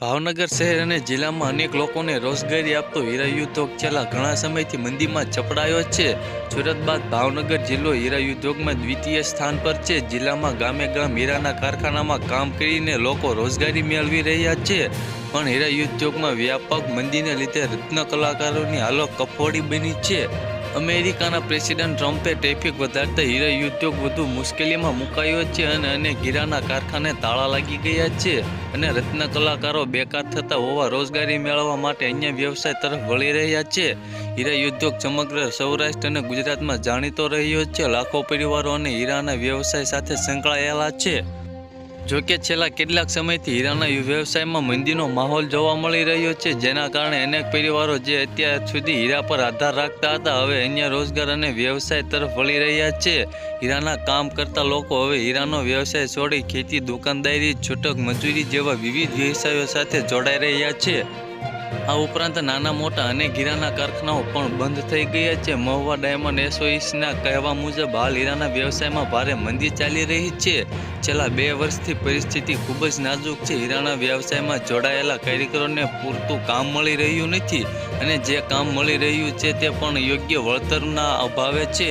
ભાવનગર શહેર અને જિલ્લામાં અનેક લોકોને રોજગારી આપતો હીરા ઉદ્યોગ છેલ્લા ઘણા સમયથી મંદીમાં ચપડાયો છે. સુરત બાદ ભાવનગર જિલ્લો હીરા ઉદ્યોગમાં દ્વિતીય સ્થાન પર છે. જિલ્લામાં ગામે ગામ હીરાના કારખાનામાં કામ કરીને લોકો રોજગારી મેળવી રહ્યા છે. પણ હીરા ઉદ્યોગમાં વ્યાપક મંદીને લીધે રત્ન કલાકારોની હાલત કફોડી બની છે. અમેરિકાના પ્રેસિડેન્ટ ટ્રમ્પે ટ્રેફિક વધારતા હીરા ઉદ્યોગ વધુ મુશ્કેલીમાં મુકાયો છે અને અનેક હીરાના કારખાને તાળા લાગી ગયા છે. અને રત્ન કલાકારો બેકાર થતા હોવા રોજગારી મેળવવા માટે અન્ય વ્યવસાય તરફ વળી રહ્યા છે. હીરા ઉદ્યોગ સમગ્ર સૌરાષ્ટ્ર અને ગુજરાતમાં જાણીતો રહ્યો છે. લાખો પરિવારો અને હીરાના વ્યવસાય સાથે સંકળાયેલા છે. જોકે છેલ્લા કેટલાક સમયથી હીરાના વ્યવસાયમાં મંદીનો માહોલ જોવા મળી રહ્યો છે, જેના કારણે અનેક પરિવારો જે અત્યાર સુધી હીરા પર આધાર રાખતા હતા, હવે અન્ય રોજગાર અને વ્યવસાય તરફ વળી રહ્યા છે. હીરાના કામ કરતા લોકો હવે હીરાનો વ્યવસાય છોડી ખેતી, દુકાનદારી, છૂટક મજૂરી જેવા વિવિધ વ્યવસાયો સાથે જોડાઈ રહ્યા છે. આ ઉપરાંત નાના મોટા અનેક હીરાના કારખાનાઓ પણ બંધ થઈ ગયા છે. મહુવા ડાયમંડ એસોસિએશનના કહેવા મુજબ હાલ હીરાના વ્યવસાયમાં ભારે મંદી ચાલી રહી છે. છેલ્લા બે વર્ષથી પરિસ્થિતિ ખૂબ જ નાજુક છે. હીરાના વ્યવસાયમાં જોડાયેલા કારીગરોને પૂરતું કામ મળી રહ્યું નથી અને જે કામ મળી રહ્યું છે તે પણ યોગ્ય વળતરના અભાવે છે.